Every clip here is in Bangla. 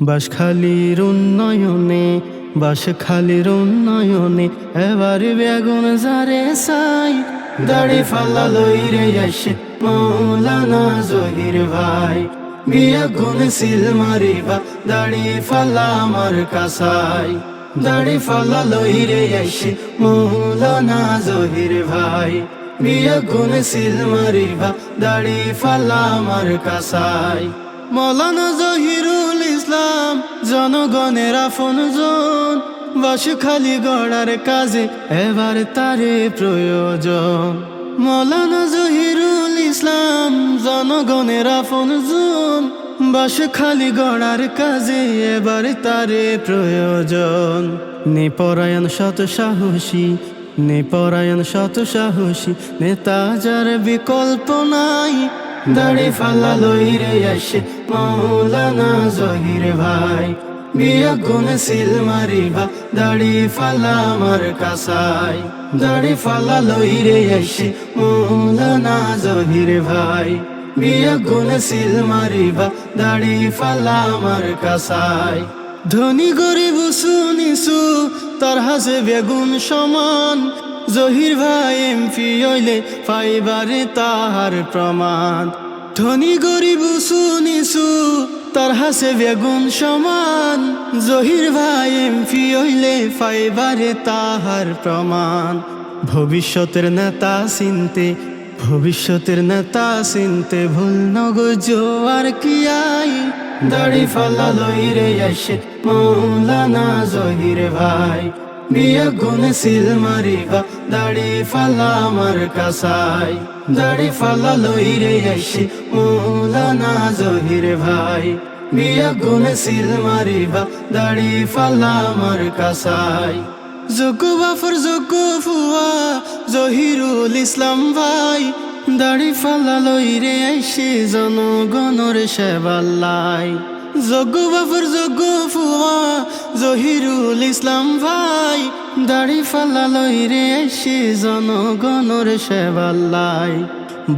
বাসখালীর উন্নয়নে বাসখালীর উন্নয়নে এবার বেগুন যারে সাই দাড়ি ফাল্লা লইরে এসে মৌলানা জহির ভাই। বিয়া গুণ সিল মারিবা, দাড়ি ফাল্লা আমার কাসাই দাড়ি ফাল্লা লইরে এসে মৌলানা জহির ভাই। বিয়া গুণ সিল মারিবা, দাড়ি ফাল্লা আমার কাসাই মৌলানা জহিরুল ইসলাম, জনগণের আপন জন। খালি গড়ার কাজে এবার তারে প্রয়োজন। মৌলানা জহিরুল ইসলাম, জনগণের আপন জন। খালি গড়ার কাজে এবার তারে প্রয়োজন। নিপরায়ণ শত সাহসী, নিপরায়ণ শত সাহসী, নেতা যার বিকল্প নাই। দাড়ি ফাল্লা লইরে আসে মৌলানা জহির ভাই। বিয়া গুণ সিল মারিবা, দাড়ি ফালা আমার কাসাই দাড়ি ফাল্লা লইরে আসে মৌলানা জহির ভাই। বিয়া গুণ সিল মারিবা, দাড়ি ফালা আমার কাসাই ধনী গরিব শুনিছু তার হাসে বেগুন সমান। জহির ভাই এমপি হইলে পাইবারে তাহার প্রমাণ। ধনী গরিব শুনিছু তার হাসে বেগুন সমান। জহির ভাই এমপি হইলে পাইবারে তাহার প্রমাণ। ভবিষ্যতের নেতা চিনতে, ভবিষ্যতের নেতা চিনতে ভুল নগো জোয়ার কি আই? দাড়ি ফাল্লা লইরে আসে মৌলানা জহির ভাই। বিয়া গুণ সিল মারিবা, দাড়ি ফাল্লা আমার কাসাই দাড়ি ফাল্লা লইরে আসে মৌলানা জহির ভাই। বিয়া গুণ সিল মারিবা, দাড়ি ফাল্লা আমার কাসাই যোগ্য বাফর যোগ্য ফুয়া, জহিরুল ইসলাম ভাই, দাড়ি ফাল্লা লইরে আইসে জনগণর সেবাল্লাই। যোগ্য বাফর যোগ্য ফুয়া, জহিরুল ইসলাম ভাই, দাড়ি ফাল্লা লইরে আইসে জনগণর সেবাল্লাই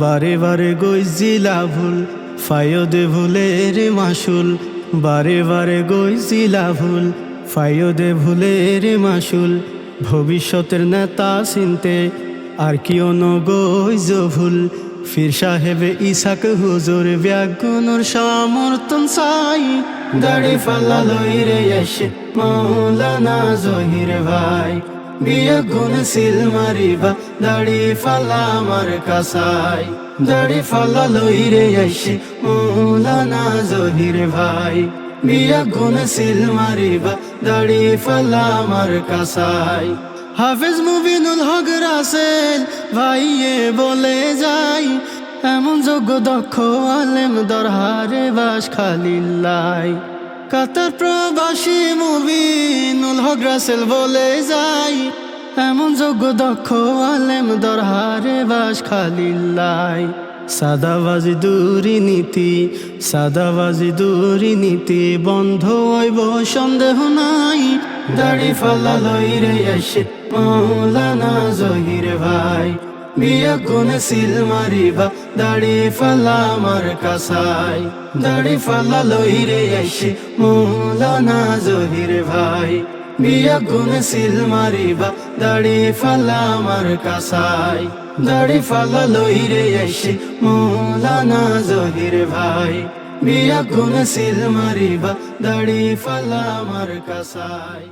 বারে বারে গইজিলা ভুল, ফায়দে ভুলের মাসুল। বারে বারে গইজিলা ভুল, ফায়দে ভুলের মাসুল। ভবিষ্যতের নেতা চিনতে আর কি অনগৈজ ভুল ফির সাহেবে ইসাক হুজুর ব্যাগুনর সমর্থন চাই দাড়ি ফাল্লা লইরে এসে মৌলানা জহির ভাই। বিয়া গুণ সিল মারিবা, দাড়ি ফাল্লা আমার কাসাই দাড়ি ফাল্লা লইরে এসে মৌলানা জহির ভাই। বিয়া গুণ সিল মারিবা, দাড়ি ফাল্লা আমার কাসাই হাফেজ মুবিনুল হক রাসেল, ভাইয়ে বলে যাই, এমন যোগ্য দক্ষ আলেম দরহারে বাস খালিল্লাই কাতার প্রবাসী মুবিনুল হক রাসেল বলে যাই, এমন যোগ্য দক্ষ আলেম দরহারে বাস খালিল্লাই সাদাবাজি দুর্নীতি সাদাবাজি দুর্নীতি, বন্ধ হইব, সন্দেহ নাই। দাড়ি ফাল্লা লইরে এসে, মৌলানা জহির ভাই। বিয়া কোন সিল মারিবা, দাড়ি ফাল্লা আমার কাসাই দাড়ি ফাল্লা লইরে এসে, মৌলানা জহির ভাই। বিয়া গুনে সিল মারিবা, দাড়ি ফালা আমার কাসাই দাড়ি ফালা লই রে এসে মৌলানা জহির ভাই। বিয়া গুনে সিল মারিবা, দাড়ি ফালা আমার কাসাই